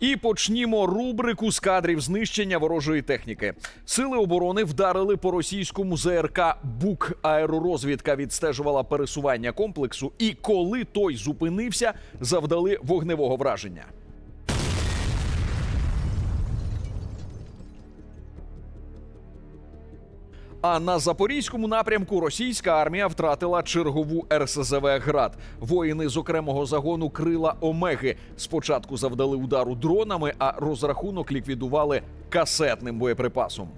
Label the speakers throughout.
Speaker 1: І почнімо рубрику з кадрів знищення ворожої техніки. Сили оборони вдарили по російському ЗРК Бук. Аеророзвідка відстежувала пересування комплексу, і коли той зупинився, завдали вогневого враження. А на запорізькому напрямку російська армія втратила чергову РСЗВ град. Воїни з окремого загону крила Омеги спочатку завдали удару дронами, а розрахунок ліквідували касетним боєприпасом.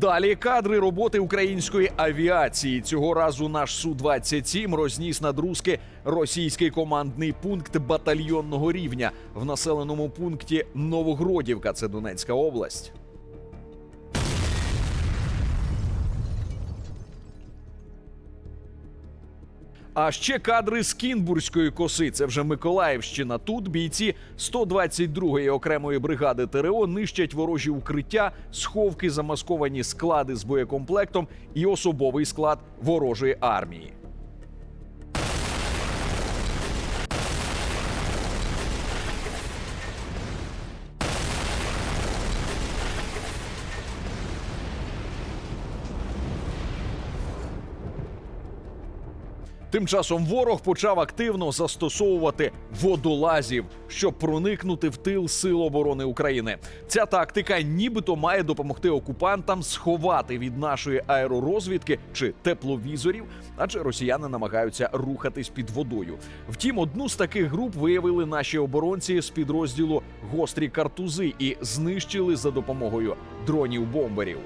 Speaker 1: Далі кадри роботи української авіації. Цього разу наш су 27 розніс над руски російський командний пункт батальйонного рівня в населеному пункті Новогродівка. Це Донецька область. А ще кадри з Кінбурзької коси. Це вже Миколаївщина. Тут бійці 122-ї окремої бригади ТРО нищать ворожі укриття, сховки, замасковані склади з боєкомплектом і особовий склад ворожої армії. Тим часом ворог почав активно застосовувати водолазів, щоб проникнути в тил Сил оборони України. Ця тактика нібито має допомогти окупантам сховати від нашої аеророзвідки чи тепловізорів, адже росіяни намагаються рухатись під водою. Втім, одну з таких груп виявили наші оборонці з підрозділу гострі картузи і знищили за допомогою дронів-бомберів.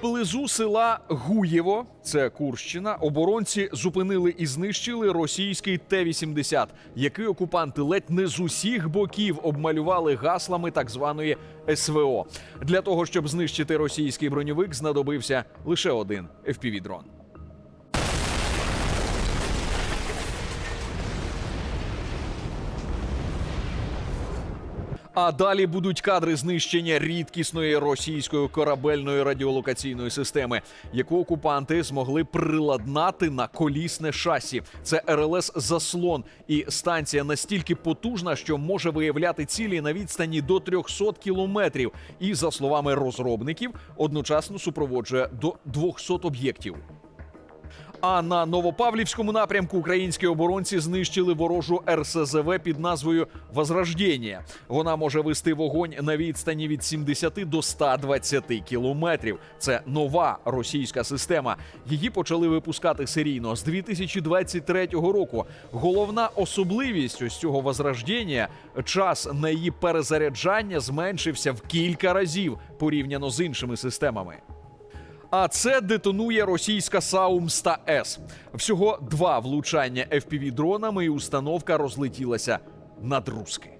Speaker 1: Поблизу села Гуєво, це Курщина, оборонці зупинили і знищили російський Т-80, який окупанти ледь не з усіх боків обмалювали гаслами так званої СВО. Для того щоб знищити російський броньовик, знадобився лише один FPV-дрон. А далі будуть кадри знищення рідкісної російської корабельної радіолокаційної системи, яку окупанти змогли приладнати на колісне шасі. Це РЛС заслон, і станція настільки потужна, що може виявляти цілі на відстані до 300 кілометрів. І за словами розробників, одночасно супроводжує до 200 об'єктів. А на Новопавлівському напрямку українські оборонці знищили ворожу РСЗВ під назвою Возрождення. Вона може вести вогонь на відстані від 70 до 120 кілометрів. Це нова російська система. Її почали випускати серійно з 2023 року. Головна особливість ось цього возрождення – час на її перезаряджання зменшився в кілька разів порівняно з іншими системами. А це детонує російська Саум-100 С. Всього два влучання fpv дронами і установка розлетілася над руски.